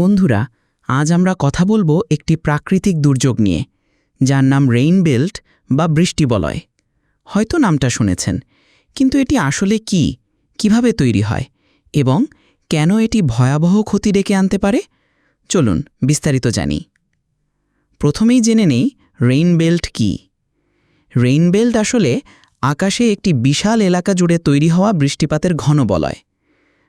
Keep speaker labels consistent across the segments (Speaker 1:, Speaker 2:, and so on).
Speaker 1: বন্ধুরা, আজ আমরা কথা বলব একটি প্রাকৃতিক দুর্যোগ নিয়ে, যার নাম রেইন বেল্ট বা বৃষ্টি বলয়। হয়তো নামটা শুনেছেন, কিন্তু এটি আসলে কি, কীভাবে তৈরি হয়, এবং কেন এটি ভয়াবহ ক্ষতি ডেকে আনতে পারে? চলুন বিস্তারিত জানি। প্রথমেই জেনে নেই রেইন বেল্ট কী। রেইন বেল্ট আসলে আকাশে একটি বিশাল এলাকা জুড়ে তৈরি হওয়া বৃষ্টিপাতের ঘন বলয়।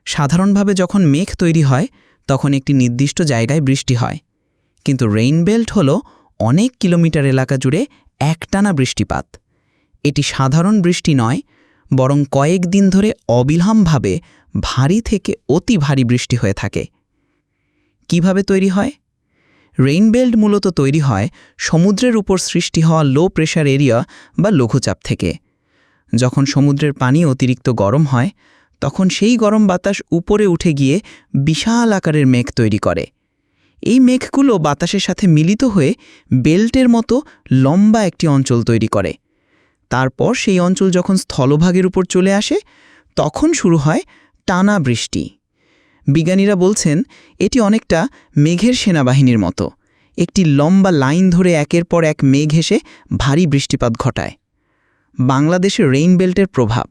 Speaker 1: সাধারণভাবে যখন মেঘ তৈরি হয় তখন একটি নির্দিষ্ট জায়গায় বৃষ্টি হয়। কিন্তু রেইন বেল্ট হল অনেক কিলোমিটার এলাকা জুড়ে একটানা বৃষ্টিপাত। এটি সাধারণ বৃষ্টি নয়, বরং কয়েক দিন ধরে অবিলম্বভাবে ভারী থেকে অতি ভারী বৃষ্টি হয়ে থাকে। কীভাবে তৈরি হয়? রেইনবেল্ট মূলত তৈরি হয় সমুদ্রের উপর সৃষ্টি হওয়া লো প্রেশার এরিয়া বা লঘুচাপ থেকে। যখন সমুদ্রের পানি অতিরিক্ত গরম হয় তখন সেই গরম বাতাস উপরে উঠে গিয়ে বিশাল আকারের মেঘ তৈরি করে। এই মেঘগুলো বাতাসের সাথে মিলিত হয়ে বেল্টের মতো লম্বা একটি অঞ্চল তৈরি করে। তারপর সেই অঞ্চল যখন স্থলভাগের উপর চলে আসে, তখন শুরু হয় টানা বৃষ্টি। বিজ্ঞানীরা বলছেন, এটি অনেকটা মেঘের সেনাবাহিনীর মতো। একটি লম্বা লাইন ধরে একের পর এক মেঘ এসে ভারী বৃষ্টিপাত ঘটায়। বাংলাদেশে রেইন বেল্টের প্রভাব।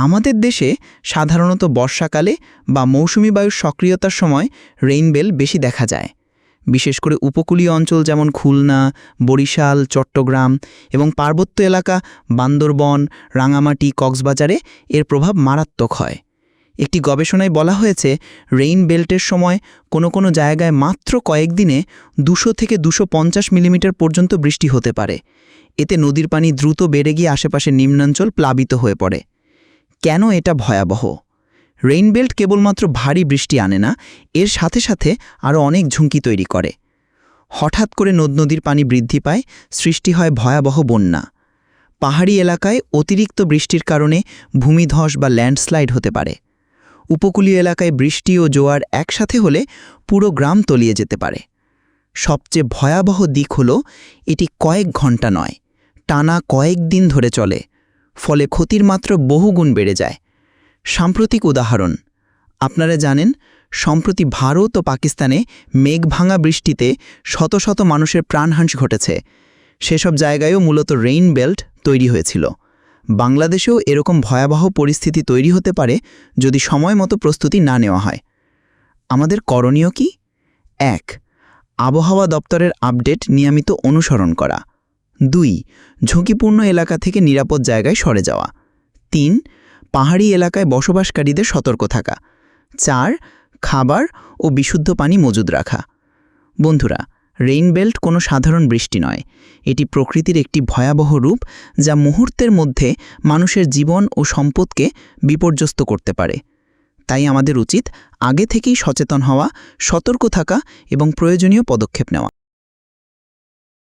Speaker 1: আমাদের দেশে সাধারণত বর্ষাকালে বা মৌসুমি বায়ুর সক্রিয়তার সময় রেইনবেল বেশি দেখা যায়। বিশেষ করে উপকূলীয় অঞ্চল যেমন খুলনা, বরিশাল, চট্টগ্রাম এবং পার্বত্য এলাকা বান্দরবন, রাঙামাটি, কক্সবাজারে এর প্রভাব মারাত্মক হয়। একটি গবেষণায় বলা হয়েছে রেইন বেল্টের সময় কোনো কোনো জায়গায় মাত্র কয়েকদিনে দুশো থেকে দুশো মিলিমিটার পর্যন্ত বৃষ্টি হতে পারে। এতে নদীর পানি দ্রুত বেড়ে গিয়ে আশেপাশের নিম্নাঞ্চল প্লাবিত হয়ে পড়ে। কেন এটা ভয়াবহ? রেইনবেল্ট কেবলমাত্র ভারী বৃষ্টি আনে না, এর সাথে সাথে আরও অনেক ঝুঁকি তৈরি করে। হঠাৎ করে নদ নদীর পানি বৃদ্ধি পায়, সৃষ্টি হয় ভয়াবহ বন্যা। পাহাড়ি এলাকায় অতিরিক্ত বৃষ্টির কারণে ভূমিধস বা ল্যান্ডস্লাইড হতে পারে। উপকূলীয় এলাকায় বৃষ্টি ও জোয়ার একসাথে হলে পুরো গ্রাম তলিয়ে যেতে পারে। সবচেয়ে ভয়াবহ দিক হল, এটি কয়েক ঘণ্টা নয়, টানা কয়েক দিন ধরে চলে। ফলে ক্ষতির মাত্র বহুগুণ বেড়ে যায়। সাম্প্রতিক উদাহরণ, আপনারা জানেন, সম্প্রতি ভারত ও পাকিস্তানে মেঘভাঙা বৃষ্টিতে শত শত মানুষের প্রাণহানি ঘটেছে। সেসব জায়গায়ও মূলত রেইন বেল্ট তৈরি হয়েছিল। বাংলাদেশেও এরকম ভয়াবহ পরিস্থিতি তৈরি হতে পারে যদি সময় মতো প্রস্তুতি না নেওয়া হয়। আমাদের করণীয় কি? এক, আবহাওয়া দপ্তরের আপডেট নিয়মিত অনুসরণ করা। দুই, ঝুঁকিপূর্ণ এলাকা থেকে নিরাপদ জায়গায় সরে যাওয়া। তিন, পাহাড়ি এলাকায় বসবাসকারীদের সতর্ক থাকা। চার, খাবার ও বিশুদ্ধ পানি মজুদ রাখা। বন্ধুরা রেইনবেল্ট কোনো সাধারণ বৃষ্টি নয়। এটি প্রকৃতির একটি ভয়াবহ রূপ যা মুহূর্তের মধ্যে মানুষের জীবন ও সম্পদকে বিপর্যস্ত করতে পারে। তাই আমাদের উচিত আগে থেকেই সচেতন হওয়া, সতর্ক থাকা এবং প্রয়োজনীয় পদক্ষেপ নেওয়া।